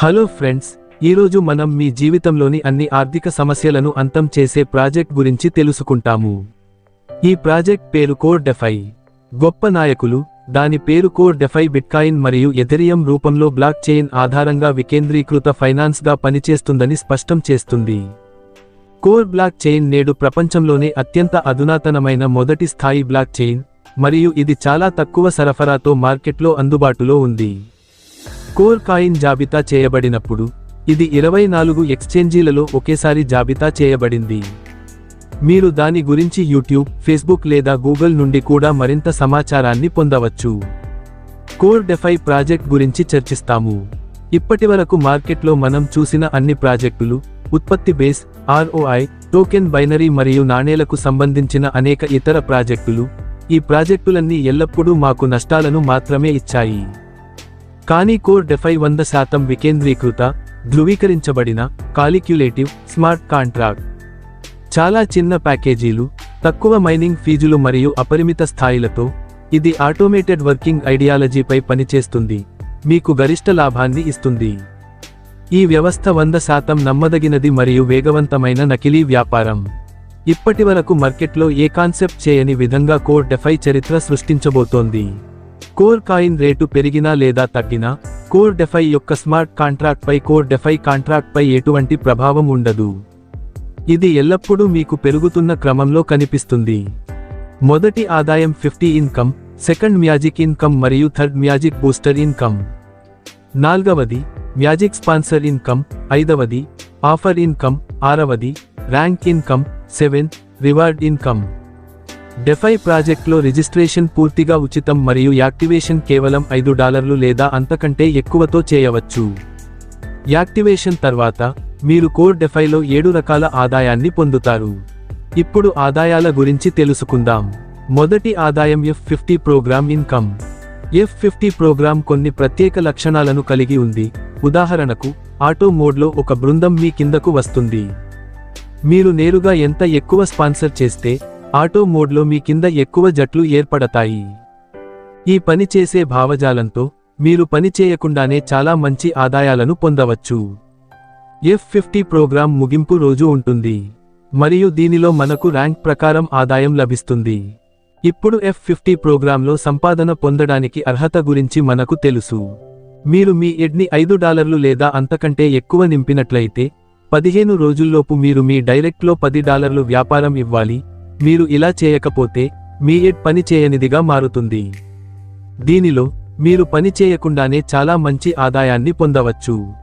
Hello friends ఈరోజు మనం మీ జీవితంలోని అన్ని ఆర్థిక సమస్యలను అంతం చేసే ప్రాజెక్ట్ గురించి తెలుసుకుంటాము. ఈ ప్రాజెక్ట్ పేరు కోర్ డెఫై. గొప్ప నాయకులు దాని పేరు కోర్ డెఫై బిట్కాయిన్ మరియు ఎథెరియం రూపంలో బ్లాక్ చైన్ ఆధారంగా వికేంద్రీకృత ఫైనాన్స్గా పనిచేస్తుందని స్పష్టం చేస్తుంది. కోర్ బ్లాక్ చైన్ నేడు ప్రపంచంలోనే అత్యంత అధునాతనమైన మొదటి స్థాయి బ్లాక్ చైన్ మరియు ఇది చాలా తక్కువ సరఫరాతో మార్కెట్లో అందుబాటులో ఉంది. కోర్ కాయిన్ జాబితా చేయబడినప్పుడు ఇది ఇరవై నాలుగు ఎక్స్చేంజీలలో ఒకేసారి జాబితా చేయబడింది. మీరు దాని గురించి యూట్యూబ్ ఫేస్బుక్ లేదా గూగుల్ నుండి కూడా మరింత సమాచారాన్ని పొందవచ్చు. కోర్ డెఫై ప్రాజెక్ట్ గురించి చర్చిస్తాము. ఇప్పటివరకు మార్కెట్లో మనం చూసిన అన్ని ప్రాజెక్టులు ఉత్పత్తి బేస్ ఆర్ఓఐ టోకెన్ బైనరీ మరియు నాణేలకు సంబంధించిన అనేక ఇతర ప్రాజెక్టులు ఈ ప్రాజెక్టులన్నీ ఎల్లప్పుడూ మాకు నష్టాలను మాత్రమే ఇచ్చాయి. కానీ కోర్ డెఫై వంద శాతం వికేంద్రీకృత ధృవీకరించబడిన కాలిక్యులేటివ్ స్మార్ట్ కాంట్రాక్ట్. చాలా చిన్న ప్యాకేజీలు తక్కువ మైనింగ్ ఫీజులు మరియు అపరిమిత స్థాయిలతో ఇది ఆటోమేటెడ్ వర్కింగ్ ఐడియాలజీపై పనిచేస్తుంది మీకు గరిష్ట లాభాన్ని ఇస్తుంది. ఈ వ్యవస్థ వంద శాతం నమ్మదగినది మరియు వేగవంతమైన నకిలీ వ్యాపారం. ఇప్పటివరకు మార్కెట్లో ఏ కాన్సెప్ట్ చేయని విధంగా కోర్ డెఫై చరిత్ర సృష్టించబోతోంది. కోర్ కాయిన్ రేటు పెరిగినా లేదా తగ్గినా కోర్ డెఫై యొక్క స్మార్ట్ కాంట్రాక్ట్ పై కోర్ డెఫై కాంట్రాక్ట్ పై ఎటువంటి ప్రభావం ఉండదు. ఇది ఎల్లప్పుడూ మీకు పెరుగుతున్న క్రమంలో కనిపిస్తుంది. మొదటి ఆదాయం fifty income second magic income మరియు థర్డ్ మ్యాజిక్ బూస్టర్ ఇన్కమ్. నాల్గవది మ్యాజిక్ స్పాన్సర్ ఇన్కమ్ ఐదవది ఆఫర్ ఇన్కమ్ ఆరవది rank income seven reward income. DeFi ప్రాజెక్ట్లో రిజిస్ట్రేషన్ పూర్తిగా ఉచితం మరియు యాక్టివేషన్ కేవలం ఐదు డాలర్లు లేదా అంతకంటే ఎక్కువతో చేయవచ్చు. యాక్టివేషన్ తర్వాత మీరు కోర్ డెఫైలో ఏడు రకాల ఆదాయాన్ని పొందుతారు. ఇప్పుడు ఆదాయాల గురించి తెలుసుకుందాం. మొదటి ఆదాయం F fifty program income. F fifty program కొన్ని ప్రత్యేక లక్షణాలను కలిగి ఉంది. ఉదాహరణకు ఆటో మోడ్లో ఒక బృందం మీ కిందకు వస్తుంది. మీరు నేరుగా ఎంత ఎక్కువ స్పాన్సర్ చేస్తే ఆటో మోడ్లో మీ కింద ఎక్కువ జట్లు ఏర్పడతాయి. ఈ పని చేసే భావజాలంతో మీరు పని చేయకుండానే చాలా మంచి ఆదాయాలను పొందవచ్చు. ఎఫ్ ఫిఫ్టీ ప్రోగ్రాం ముగింపు రోజు ఉంటుంది. మరియు దీనిలో మనకు ర్యాంక్ ప్రకారం ఆదాయం లభిస్తుంది. ఇప్పుడు ఎఫ్ ఫిఫ్టీ ప్రోగ్రాంలో సంపాదన పొందడానికి అర్హత గురించి మనకు తెలుసు. మీరు మీ ఎడ్ని ఐదు డాలర్లు లేదా అంతకంటే ఎక్కువ నింపినట్లయితే పదిహేను రోజుల్లోపు మీరు మీ డైరెక్ట్లో పది డాలర్లు వ్యాపారం ఇవ్వాలి మీరు ఇలా చేయకపోతే మీ ఎడ్ పని చేయనిదిగా మారుతుంది. దీనిలో మీరు పని చేయకుండానే చాలా మంచి ఆదాయాన్ని పొందవచ్చు.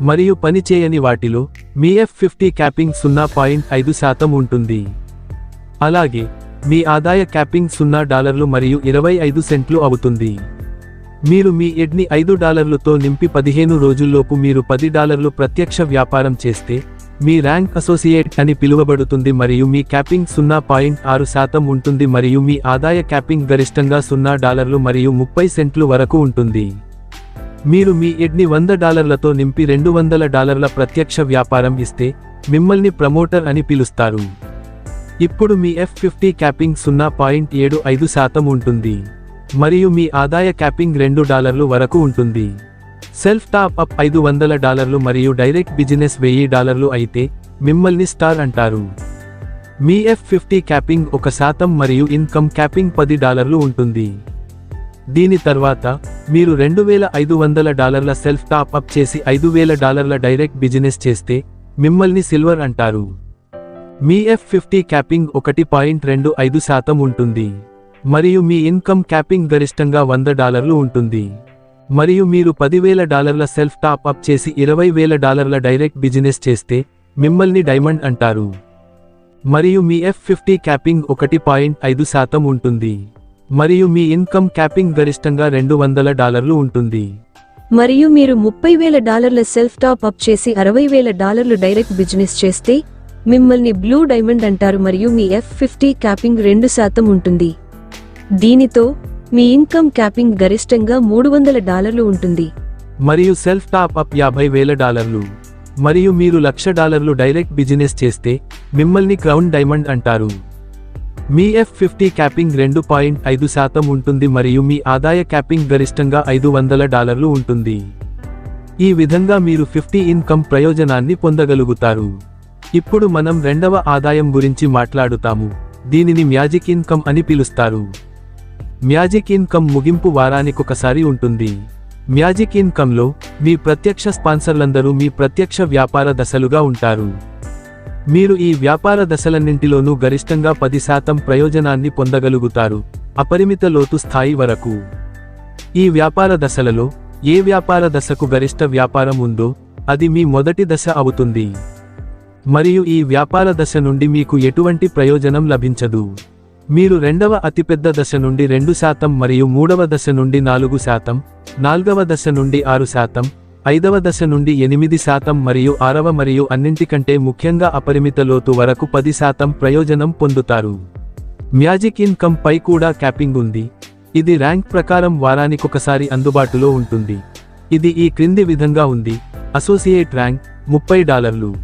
మరియు పని చేయని వాటిలో మీ ఎఫ్ ఫిఫ్టీ క్యాపింగ్ సున్నా పాయింట్ ఐదు శాతం ఉంటుంది. అలాగే మీ ఆదాయ క్యాపింగ్ సున్నా డాలర్లు మరియు ఇరవై ఐదు సెంట్లు అవుతుంది. మీరు మీ ఎడ్ని ఐదు డాలర్లతో నింపి పదిహేను రోజుల్లోపు మీరు పది డాలర్లు ప్రత్యక్ష వ్యాపారం చేస్తే మీ ర్యాంక్ అసోసియేట్ అని పిలువబడుతుంది మరియు మీ క్యాపింగ్ సున్నా పాయింట్ ఆరు శాతం ఉంటుంది మరియు మీ ఆదాయ క్యాపింగ్ గరిష్టంగా సున్నా డాలర్లు మరియు ముప్పై సెంట్లు వరకు ఉంటుంది. మీరు మీ ఎడ్ని వంద డాలర్లతో నింపి రెండు వందల డాలర్ల ప్రత్యక్ష వ్యాపారం ఇస్తే మిమ్మల్ని ప్రమోటర్ అని పిలుస్తారు. ఇప్పుడు మీ ఎఫ్ ఫిఫ్టీ క్యాపింగ్ సున్నా పాయింట్ ఏడు ఐదు శాతం ఉంటుంది. మరియు మీ ఆదాయ క్యాపింగ్ రెండు డాలర్లు వరకు ఉంటుంది. సెల్ఫ్ టాప్ అప్ ఐదు వందల డాలర్లు మరియు డైరెక్ట్ బిజినెస్ వెయ్యి డాలర్లు అయితే మిమ్మల్ని స్టార్ అంటారు. మీ ఎఫ్ ఫిఫ్టీ క్యాపింగ్ ఒక శాతం మరియు ఇన్కమ్ క్యాపింగ్ పది డాలర్లు ఉంటుంది. దీని తర్వాత మీరు రెండు వేల ఐదు వందల డాలర్ల సెల్ఫ్ టాప్ అప్ చేసి ఐదు వేల డాలర్ల డైరెక్ట్ బిజినెస్ చేస్తే మిమ్మల్ని సిల్వర్ అంటారు. మీ ఎఫ్ ఫిఫ్టీ క్యాపింగ్ ఒకటి పాయింట్ రెండు ఐదు శాతం ఉంటుంది. మరియు మీ ఇన్కమ్ క్యాపింగ్ గరిష్టంగా వంద డాలర్లు ఉంటుంది. మరియు మీరు పదివేల డాలర్ల సెల్ఫ్ టాప్ అప్ చేసి ఇరవై వేల డాలర్ల డైరెక్ట్ బిజినెస్ చేస్తే మిమ్మల్ని డైమండ్ అంటారు. మరియు మీ ఎఫ్ ఫిఫ్టీ క్యాపింగ్ ఒకటి పాయింట్ ఐదు శాతం ఉంటుంది. మరియు మీ ఇన్కమ్ క్యాపింగ్ గరిష్టంగా రెండు వందల డాలర్లు ఉంటుంది. మరియు మీరు ముప్పై వేల డాలర్ల సెల్ఫ్ టాప్ అప్ చేసి అరవై వేల డాలర్లు డైరెక్ట్ బిజినెస్ చేస్తే మిమ్మల్ని బ్లూ డైమండ్ అంటారు మరియు మీ ఎఫ్ ఫిఫ్టీ క్యాపింగ్ రెండు శాతం ఉంటుంది. దీనితో మీ ఇన్కమ్ క్యాపింగ్ గరిష్టంగా మూడు వందల డాలర్లు ఉంటుంది. మరియు సెల్ఫ్ టాప్ అప్ యాభై వేల డాలర్లు. మరియు మీరు లక్ష డాలర్లు డైరెక్ట్ బిజినెస్ చేస్తే మిమ్మల్ని క్రౌన్ డైమండ్ అంటారు. మీ ఎఫ్ ఫిఫ్టీ క్యాపింగ్ రెండు పాయింట్ ఐదు శాతం ఉంటుంది మరియు మీ ఆదాయ క్యాపింగ్ గరిష్టంగా ఐదు వందల డాలర్లు ఉంటుంది. ఈ విధంగా మీరు ఫిఫ్టీ ఇన్కమ్ ప్రయోజనాన్ని పొందగలుగుతారు. ఇప్పుడు మనం రెండవ ఆదాయం గురించి మాట్లాడుతాము. దీనిని మ్యాజిక్ ఇన్కమ్ అని పిలుస్తారు. మ్యాజిక్ ఇన్కమ్ ముగింపు వారానికొకసారి ఉంటుంది. మ్యాజిక్ ఇన్కమ్లో మీ ప్రత్యక్ష స్పాన్సర్లందరూ మీ ప్రత్యక్ష వ్యాపార దశలుగా ఉంటారు. మీరు ఈ వ్యాపార దశలన్నింటిలోనూ గరిష్టంగా పది శాతం ప్రయోజనాన్ని పొందగలుగుతారు. అపరిమిత లోతు స్థాయి వరకు. ఈ వ్యాపార దశలలో ఏ వ్యాపార దశకు గరిష్ట వ్యాపారం ఉందో అది మీ మొదటి దశ అవుతుంది. మరియు ఈ వ్యాపార దశ నుండి మీకు ఎటువంటి ప్రయోజనం లభించదు. మీరు రెండవ అతిపెద్ద దశ నుండి రెండు శాతం మరియు మూడవ దశ నుండి నాలుగు శాతం నాల్గవ దశ నుండి ఆరు శాతం ఐదవ దశ నుండి ఎనిమిది శాతం మరియు ఆరవ మరియు అన్నింటికంటే ముఖ్యంగా అపరిమిత లోతు వరకు పది శాతం ప్రయోజనం పొందుతారు. మ్యాజిక్ ఇన్కమ్ పై కూడా క్యాపింగ్ ఉంది. ఇది ర్యాంక్ ప్రకారం వారానికొకసారి అందుబాటులో ఉంటుంది. ఇది ఈ క్రింది విధంగా ఉంది. అసోసియేట్ ర్యాంక్ ముప్పై డాలర్లు.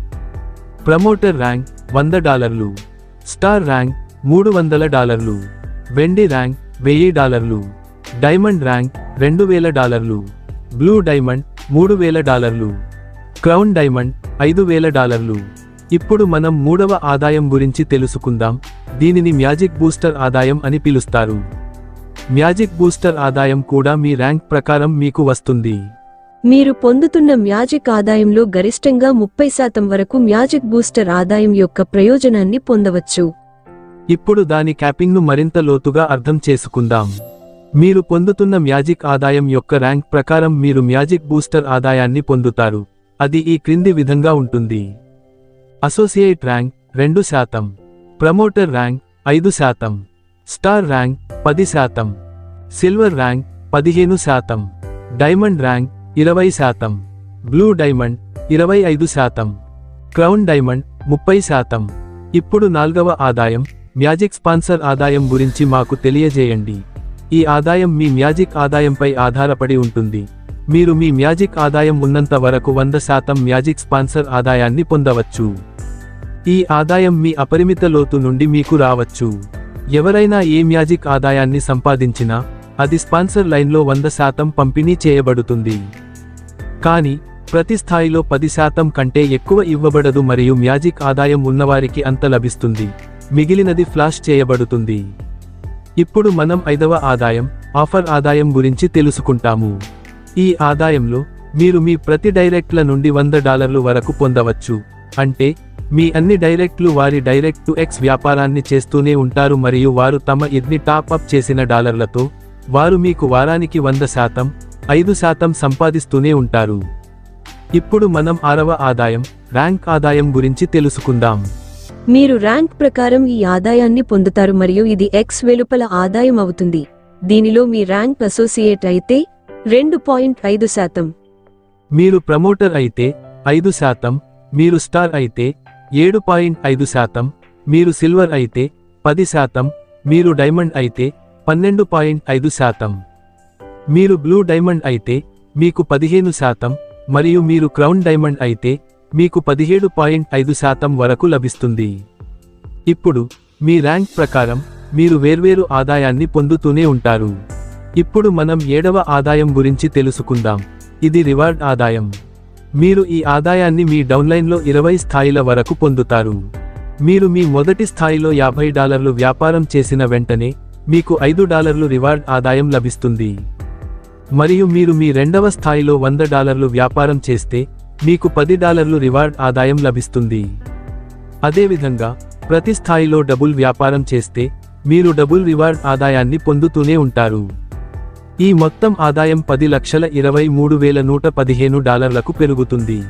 ప్రమోటర్ ర్యాంక్ వంద డాలర్లు. స్టార్ ర్యాంక్ మూడు వందల డాలర్లు. వెండి ర్యాంక్ వెయ్యి డాలర్లు. డైమండ్ ర్యాంక్ రెండు వేల డాలర్లు. బ్లూ డైమండ్ మూడు వేల డాలర్లు. క్రౌన్ డైమండ్ ఐదు వేల డాలర్లు. ఇప్పుడు మనం మూడవ ఆదాయం గురించి తెలుసుకుందాం. దీనిని మ్యాజిక్ బూస్టర్ ఆదాయం అని పిలుస్తారు. మ్యాజిక్ బూస్టర్ ఆదాయం కూడా మీ ర్యాంక్ ప్రకారం మీకు వస్తుంది. మీరు పొందుతున్న మ్యాజిక్ ఆదాయంలో గరిష్టంగా ముప్పై శాతం వరకు మ్యాజిక్ బూస్టర్ ఆదాయం యొక్క ప్రయోజనాన్ని పొందవచ్చు. ఇప్పుడు దాని క్యాపింగ్ను మరింత లోతుగా అర్థం చేసుకుందాం. మీరు పొందుతున్న మ్యాజిక్ ఆదాయం యొక్క ర్యాంక్ ప్రకారం మీరు మ్యాజిక్ బూస్టర్ ఆదాయాన్ని పొందుతారు. అది ఈ క్రింది విధంగా ఉంటుంది. అసోసియేట్ ర్యాంక్ రెండు శాతం. ప్రమోటర్ ర్యాంక్ ఐదు శాతం. స్టార్ ర్యాంక్ పది శాతం. సిల్వర్ ర్యాంక్ పదిహేను శాతం. డైమండ్ ర్యాంక్ ఇరవై శాతం. బ్లూ డైమండ్ ఇరవై ఐదు శాతం. క్రౌన్ డైమండ్ ముప్పై శాతం. ఇప్పుడు నాల్గవ ఆదాయం మ్యాజిక్ స్పాన్సర్ ఆదాయం గురించి మాకు తెలియజేయండి. ఈ ఆదాయం మీ మ్యాజిక్ ఆదాయంపై ఆధారపడి ఉంటుంది. మీరు మీ మ్యాజిక్ ఆదాయం ఉన్నంత వరకు వంద శాతం మ్యాజిక్ స్పాన్సర్ ఆదాయాన్ని పొందవచ్చు. ఈ ఆదాయం మీ అపరిమిత లోతు నుండి మీకు రావచ్చు. ఎవరైనా ఏ మ్యాజిక్ ఆదాయాన్ని సంపాదించినా అది స్పాన్సర్ లైన్లో వంద శాతం పంపిణీ చేయబడుతుంది. కానీ ప్రతి స్థాయిలో పది శాతం కంటే ఎక్కువ ఇవ్వబడదు మరియు మ్యాజిక్ ఆదాయం ఉన్నవారికి అంత లభిస్తుంది. మిగిలినది ఫ్లాష్ చేయబడుతుంది. ఇప్పుడు మనం ఐదవ ఆదాయం ఆఫర్ ఆదాయం గురించి తెలుసుకుంటాము. ఈ ఆదాయంలో మీరు మీ ప్రతి డైరెక్ట్ల నుండి వంద డాలర్లు వరకు పొందవచ్చు. అంటే మీ అన్ని డైరెక్ట్లు వారి డైరెక్ట్ టు ఎక్స్ వ్యాపారాన్ని చేస్తూనే ఉంటారు మరియు వారు తమ ఇడ్ని టాప్ అప్ చేసిన డాలర్లతో వారు మీకు వారానికి వంద శాతం ఐదు శాతం సంపాదిస్తూనే ఉంటారు. ఇప్పుడు మనం ఆరవ ఆదాయం ర్యాంక్ ఆదాయం గురించి తెలుసుకుందాం. మీరు ర్యాంక్ ప్రకారం ఈ ఆదాయాన్ని పొందుతారు మరియు ఇది ఎక్స్ వెలుపల ఆదాయం అవుతుంది. దీనిలో మీ ర్యాంక్ అసోసియేట్ అయితే రెండు పాయింట్ ఐదు శాతం. మీరు ప్రమోటర్ అయితే ఐదు శాతం మీరు స్టార్ అయితే ఏడు పాయింట్ ఐదు శాతం మీరు సిల్వర్ అయితే పది శాతం మీరు డైమండ్ అయితే పన్నెండు పాయింట్ ఐదు శాతం. మీరు బ్లూ డైమండ్ అయితే మీకు పదిహేను శాతం మరియు మీరు క్రౌన్ డైమండ్ అయితే మీకు పదిహేడు పాయింట్ ఐదు శాతం వరకు లభిస్తుంది. ఇప్పుడు మీ ర్యాంక్ ప్రకారం మీరు వేర్వేరు ఆదాయాన్ని పొందుతూనే ఉంటారు. ఇప్పుడు మనం ఏడవ ఆదాయం గురించి తెలుసుకుందాం. ఇది రివార్డ్ ఆదాయం. మీరు ఈ ఆదాయాన్ని మీ డౌన్లైన్లో ఇరవై స్థాయిల వరకు పొందుతారు. మీరు మీ మొదటి స్థాయిలో యాభై డాలర్లు వ్యాపారం చేసిన వెంటనే మీకు ఐదు డాలర్లు రివార్డ్ ఆదాయం లభిస్తుంది. మరియు మీరు మీ రెండవ స్థాయిలో వంద డాలర్లు వ్యాపారం చేస్తే మీకు పది డాలర్లు రివార్డ్ ఆదాయం లభిస్తుంది. అదేవిధంగా ప్రతి స్థాయిలో డబుల్ వ్యాపారం చేస్తే మీరు డబుల్ రివార్డ్ ఆదాయాన్ని పొందుతూనే ఉంటారు. ఈ మొత్తం ఆదాయం పది లక్షల ఇరవై మూడు వేల నూట పదిహేను డాలర్లకు పెరుగుతుంది.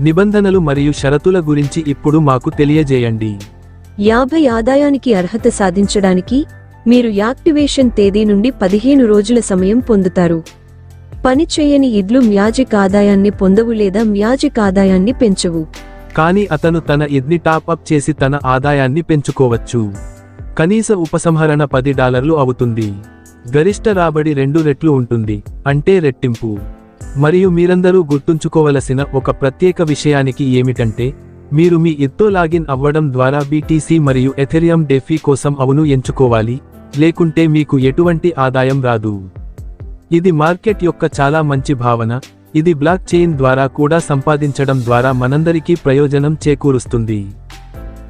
నిబంధనలు మరియు షరతుల గురించి ఇప్పుడు మాకు తెలియజేయండి. యాభై ఆదాయానికి అర్హత సాధించడానికి మీరు యాక్టివేషన్ తేదీ నుండి పదిహేను రోజుల సమయం పొందుతారు. పనిచేయని ఇడ్లు మ్యాజిక్ ఆదాయాన్ని పొందవు లేదా మ్యాజిక్ ఆదాయాన్ని పెంచవు. కానీ అతను తన ఇడ్ని టాప్ అప్ చేసి తన ఆదాయాన్ని పెంచుకోవచ్చు. కనీస ఉపసంహరణ పది డాలర్లు అవుతుంది. గరిష్ట రాబడి రెండు రెట్లు ఉంటుంది. అంటే రెట్టింపు. మరియు మీరందరూ గుర్తుంచుకోవలసిన ఒక ప్రత్యేక విషయానికి ఏమిటంటే మీరు మీ ఇత్తో లాగిన్ అవ్వడం ద్వారా బీటీసీ మరియు ఎథెరియం డెఫీ కోసం అవును ఎంచుకోవాలి లేకుంటే మీకు ఎటువంటి ఆదాయం రాదు. ఇది మార్కెట్ యొక్క చాలా మంచి భావన. ఇది బ్లాక్ చైన్ ద్వారా కూడా సంపాదించడం ద్వారా మనందరికీ ప్రయోజనం చేకూరుస్తుంది.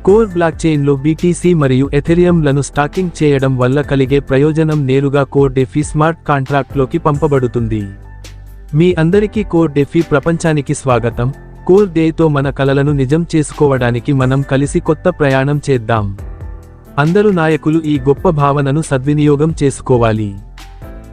కోర్ బ్లాక్ చైన్లో బీటీసీ మరియు ఎథెరియంలను స్టాకింగ్ చేయడం వల్ల కలిగే ప్రయోజనం నేరుగా కోర్ డెఫీ స్మార్ట్ కాంట్రాక్ట్లోకి పంపబడుతుంది. మీ అందరికీ కోర్ డెఫీ ప్రపంచానికి స్వాగతం. కోర్ డేతో మన కలలను నిజం చేసుకోవడానికి మనం కలిసి కొత్త ప్రయాణం చేద్దాం. అందరు నాయకులు ఈ గొప్ప భావనను సద్వినియోగం చేసుకోవాలి.